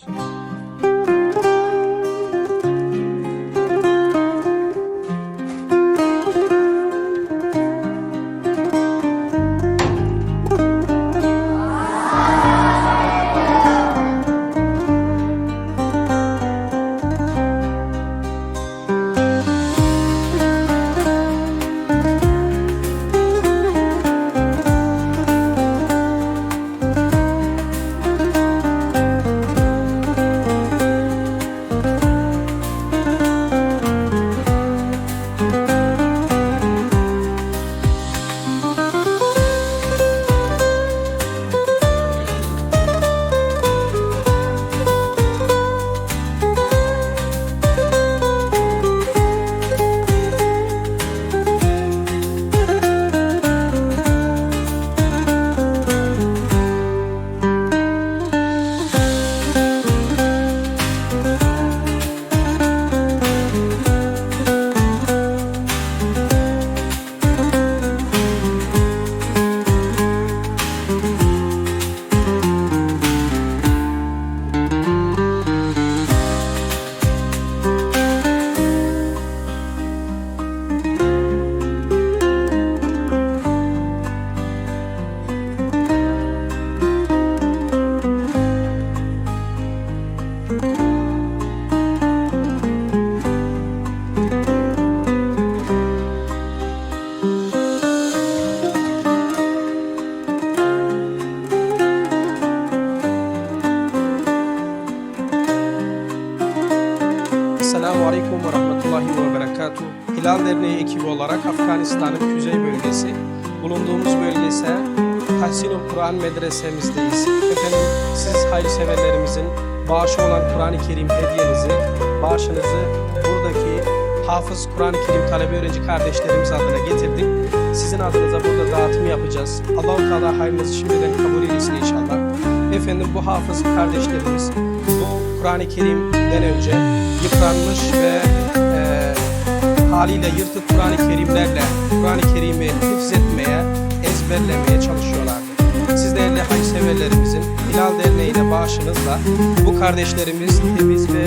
Esselamu Aleyküm ve Rahmetullahi ve Berekatuhu. Hilal Derneği ekibi olarak Afganistan'ın kuzey bölgesi, bulunduğumuz bölge ise Tahsin-ül Kur'an medresemizdeyiz. Efendim siz hayırseverlerimizin bağışı olan Kur'an-ı Kerim hediyenizi, bağışınızı buradaki hafız Kur'an-ı Kerim talebe öğrenci kardeşlerimiz adına getirdik. Sizin adınıza burada dağıtım yapacağız. Allah-u Teala hayrınızı şimdiden kabul eylesin inşallah. Efendim bu hafız kardeşlerimiz Kur'an-ı Kerim'den önce yıpranmış ve e, haliyle yırtık Kur'an-ı Kerimlerle Kur'an-ı Kerim'i hifzetmeye, ezberlemeye çalışıyorlardı. Siz değerli hayırseverlerimizin Hilal Derneği'ne bağışınızla bu kardeşlerimiz temiz ve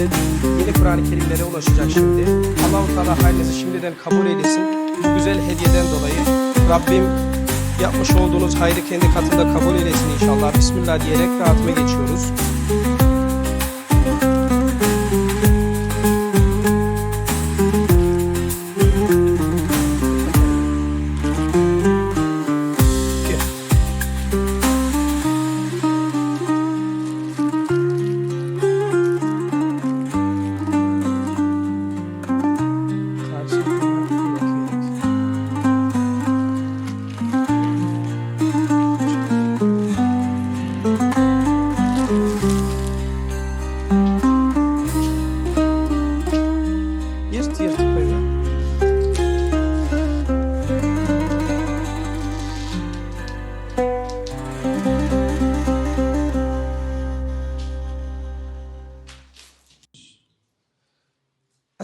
yeni Kur'an-ı Kerimlere ulaşacak şimdi. Allah-u Teala hayrınızı şimdiden kabul eylesin. Bu güzel hediyeden dolayı Rabbim yapmış olduğunuz hayrı kendi katında kabul eylesin inşallah. Bismillah diyerek dağıtıma geçiyoruz. Thank you.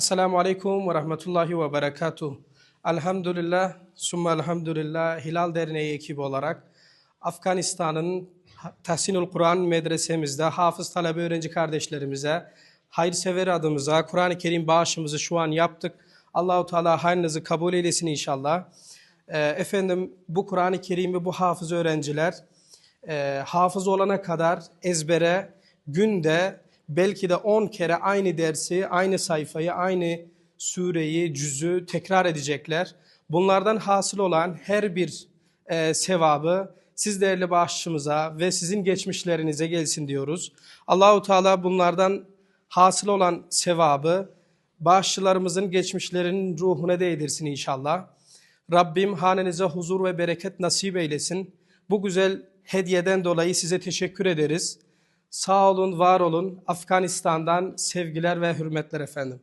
Esselamu Aleyküm ve Rahmetullahi ve Berekatuh. Elhamdülillah, summa elhamdülillah Hilal Derneği ekibi olarak Afganistan'ın Tahsinül Kur'an medresemizde hafız talebe öğrenci kardeşlerimize, hayırsever adımıza Kur'an-ı Kerim bağışımızı şu an yaptık. Allahu Teala hayrınızı kabul eylesin inşallah. Ee, efendim bu Kur'an-ı Kerim'i bu hafız öğrenciler e, hafız olana kadar ezbere günde belki de 10 kere aynı dersi, aynı sayfayı, aynı sureyi, cüzü tekrar edecekler. Bunlardan hasıl olan her bir e, sevabı siz değerli bağışçımıza ve sizin geçmişlerinize gelsin diyoruz. Allahu Teala bunlardan hasıl olan sevabı bağışçılarımızın geçmişlerinin ruhuna değdirsin inşallah. Rabbim hanenize huzur ve bereket nasip eylesin. Bu güzel hediyeden dolayı size teşekkür ederiz. Sağ olun, var olun. Afganistan'dan sevgiler ve hürmetler efendim.